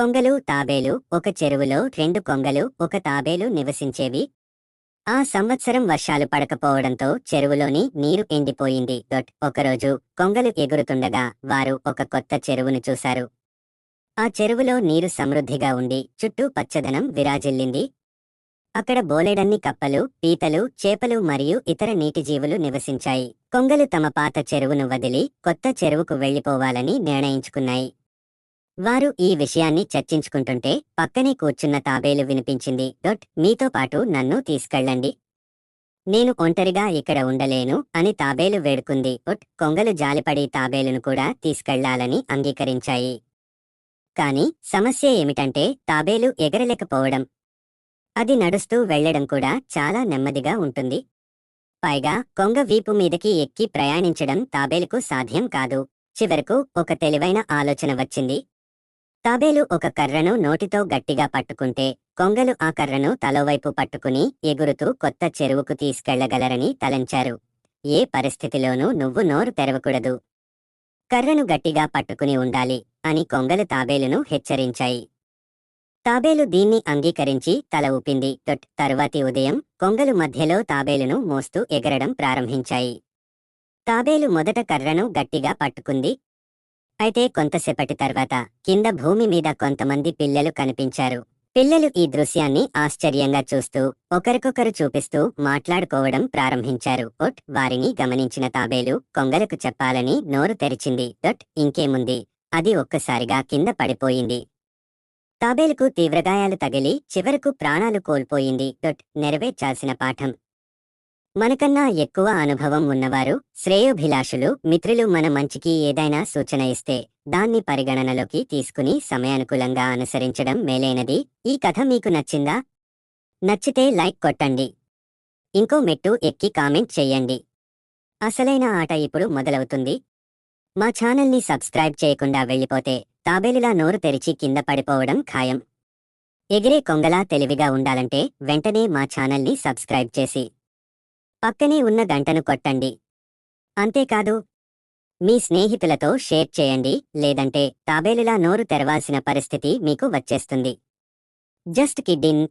కొంగలు తాబేలు ఒక చెరువులో రెండు కొంగలు ఒక తాబేలు నివసించేవి. ఆ సంవత్సరం వర్షాలు పడకపోవడంతో చెరువులోని నీరు ఎండిపోయింది. డొట్ ఒకరోజు కొంగలు ఎగురుతుండగా వారు ఒక కొత్త చెరువును చూశారు. ఆ చెరువులో నీరు సమృద్ధిగా ఉండి చుట్టూ పచ్చదనం విరాజిల్లింది. అక్కడ బోలెడన్ని కప్పలు పీతలు చేపలు మరియు ఇతర నీటి జీవులు నివసించాయి. కొంగలు తమ పాత చెరువును వదిలి కొత్త చెరువుకు వెళ్ళిపోవాలని నిర్ణయించుకున్నాయి. వారు ఈ విషయాన్ని చర్చించుకుంటుంటే పక్కనే కూర్చున్న తాబేలు వినిపించింది. డొట్ మీతో పాటు నన్ను తీసుకెళ్ళండి. నేను ఒంటరిగా ఇక్కడ ఉండలేను అని తాబేలు వేడుకుంది. ఒట్ కొంగలు జాలిపడి తాబేలును కూడా తీసుకెళ్ళాలని అంగీకరించాయి. కాని సమస్య ఏమిటంటే తాబేలు ఎగరలేకపోవడం. అది నడుస్తూ వెళ్ళడం కూడా చాలా నెమ్మదిగా ఉంటుంది. పైగా కొంగ వీపు మీదకి ఎక్కి ప్రయాణించడం తాబేలుకు సాధ్యం కాదు. చివరకు ఒక తెలివైన ఆలోచన వచ్చింది. తాబేలు ఒక కర్రను నోటితో గట్టిగా పట్టుకుంటే కొంగలు ఆ కర్రను తలవైపు పట్టుకుని ఎగురుతూ కొత్త చెరువుకు తీసుకెళ్ళగలరని తలంచారు. ఏ పరిస్థితిలోనూ నువ్వు నోరు తెరవకూడదు. కర్రను గట్టిగా పట్టుకుని ఉండాలి అని కొంగలు తాబేలును హెచ్చరించాయి. తాబేలు దీన్ని అంగీకరించి తల ఊపింది. తొట్ తరువాతి ఉదయం కొంగలు మధ్యలో తాబేలును మోస్తూ ఎగరడం ప్రారంభించాయి. తాబేలు మొదట కర్రను గట్టిగా పట్టుకుంది అయితే కొంతసేపటి తర్వాత కింద భూమి మీద కొంతమంది పిల్లలు కనిపించారు. పిల్లలు ఈ దృశ్యాన్ని ఆశ్చర్యంగా చూస్తూ ఒకరికొకరు చూపిస్తూ మాట్లాడుకోవడం ప్రారంభించారు. ఒట్ వారిని గమనించిన తాబేలు కొంగలకు చెప్పాలని నోరు తెరిచింది. దట్ ఇంకేముంది? అది ఒక్కసారిగా కింద పడిపోయింది. తాబేలుకు తీవ్రగాయాలు తగిలి చివరకు ప్రాణాలు కోల్పోయింది. దొట్ నెరవేర్చాల్సిన పాఠం మనకన్నా ఎక్కువ అనుభవం ఉన్నవారు శ్రేయోభిలాషులు మిత్రులు మన మంచికి ఏదైనా సూచన ఇస్తే దాన్ని పరిగణనలోకి తీసుకుని సమయానుకూలంగా అనుసరించడం మేలైనది. ఈ కథ మీకు నచ్చిందా? నచ్చితే లైక్ కొట్టండి. ఇంకో మెట్టు ఎక్కి కామెంట్ చెయ్యండి అసలైన ఆట ఇప్పుడు మొదలవుతుంది. మా ఛానల్ని సబ్స్క్రైబ్ చేయకుండా వెళ్ళిపోతే తాబేలులా నోరు తెరిచి కింద పడిపోవడం ఖాయం. ఎగిరే కొంగలా తెలివిగా ఉండాలంటే వెంటనే మా ఛానల్ని సబ్స్క్రైబ్ చేసి పక్కనే ఉన్న గంటను కొట్టండి. అంతేకాదు మీ స్నేహితులతో షేర్ చేయండి లేదంటే తాబేలులా నోరు తెరవాల్సిన పరిస్థితి మీకు వచ్చేస్తుంది. జస్ట్ కిడ్డిన్